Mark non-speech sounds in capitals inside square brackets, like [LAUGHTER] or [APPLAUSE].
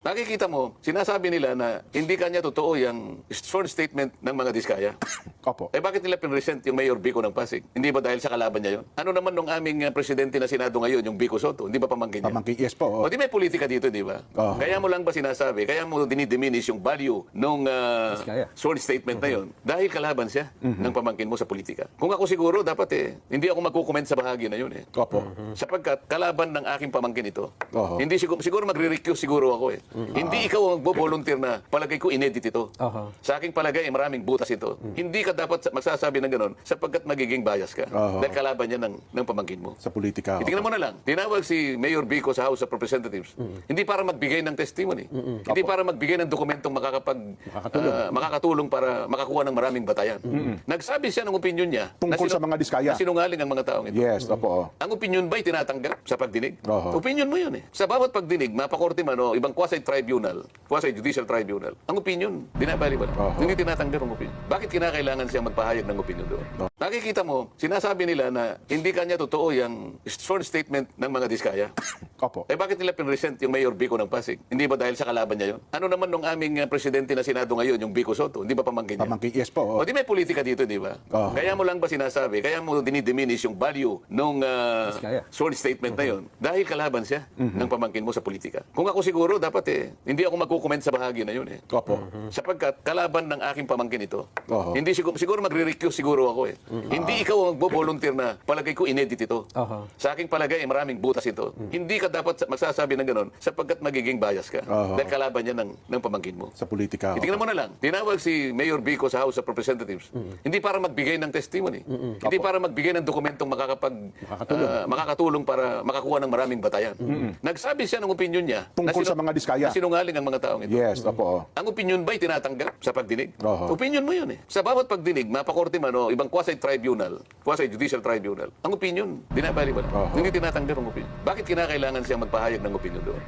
Nakikita mo, sinasabi nila na hindi kanya totoo yung sworn statement ng mga diskaya. [LAUGHS] Opo. Eh bakit nila pinresent yung Mayor Bico ng Pasig? Hindi ba dahil sa kalaban niya yun? Ano naman nung aming uh, presidente na Senado ngayon, yung Bico Soto? Hindi ba pamangkin niya? Pamangkin, yes po. O di may politika dito, di ba? Oo. Kaya mo lang ba sinasabi, kaya mo dinidiminish yung value nung uh, sworn statement na yun dahil kalaban siya ng pamangkin mo sa politika. Kung ako siguro, dapat eh, hindi ako magkukomment sa bahagi na yun eh. Opo. Sapagkat kalaban ng aking pamangkin ito. Oo. Hindi siguro, siguro magre-recuse siguro ako eh. Hindi ikaw ang magbo-volunteer na palagay ko inedit ito. Aha. Sa aking palagay, maraming butas ito. Hindi ka dapat sa- magsasabi ng ganon sapagkat magiging bias ka. Oo. Dahil kalaban niya ng, ng pamangkin mo. Sa politika. oo. Itingnan mo na lang. Tinawag si Mayor Bico sa House of Representatives. Hindi para magbigay ng testimony. Hindi para magbigay ng dokumentong makakapag Makakatulong. ah, makakatulong para makakuha ng maraming batayan. Nagsabi siya ng opinion niya Tungkol na sa mga diskaya. Na sinungaling ang mga taong ito. Yes, opo. oo. Ang opinion ba'y tinatanggap sa pagdinig? Oo. Opinion mo yun eh. Sa bawat pagdinig, mapakorte man o ibang quasi-tribunal, quasi-judicial tribunal, ang opinion, dinabali ba? Oo. Hindi tinatanggap ang opinion. Bakit kinakailangan siya magpahayag ng opinion doon? Nakikita mo, sinasabi nila na hindi kanya totoo yung sworn statement ng mga diskaya. [COUGHS] Opo. Eh bakit nila pinresent yung Mayor Bico ng Pasig? Hindi ba dahil sa kalaban niya yun? Ano naman nung aming uh, presidente na Senado ngayon, yung Bico Soto? Hindi ba pamangkin niya? Pamangkin, yes po. O di may politika dito, di ba? Oo. Kaya mo lang ba sinasabi, kaya mo dinidiminish yung value nung uh, Diskaya. sworn statement na yun dahil kalaban siya ng pamangkin mo sa politika. Kung ako siguro, dapat eh, hindi ako magkukomment sa bahagi na yun eh. Opo. Sapagkat kalaban ng aking pamangkin ito. Oo. Hindi siguro, siguro magre-recuse siguro ako eh. Hindi ikaw ang magbo-volunteer na palagay ko inedit ito. Aha. Sa aking palagay, maraming butas ito. Hindi ka dapat sa- magsasabi ng ganon sapagkat magiging bias ka. Oo. Dahil kalaban niya ng, ng pamangkin mo. Sa politika. Itingnan mo na lang. Tinawag si Mayor Bico sa House of Representatives. Hindi para magbigay ng testimony. Hindi para magbigay ng dokumentong makakapag Makakatulong. ah, makakatulong para makakuha ng maraming batayan. Nagsabi siya ng opinion niya Tungkol na sa mga diskaya. na sinungaling ang mga taong ito. Yes, opo. oo. Ang opinion ba'y tinatanggap sa pagdinig? Oo. Opinion mo yun eh. Sa bawat pagdinig, mapakorte man o ibang quasi-tribunal, quasi-judicial tribunal, ang opinion, dinabali ba? Oo. Hindi tinatanggap ang opinion. Bakit kinakailangan siya magpahayag ng opinion doon?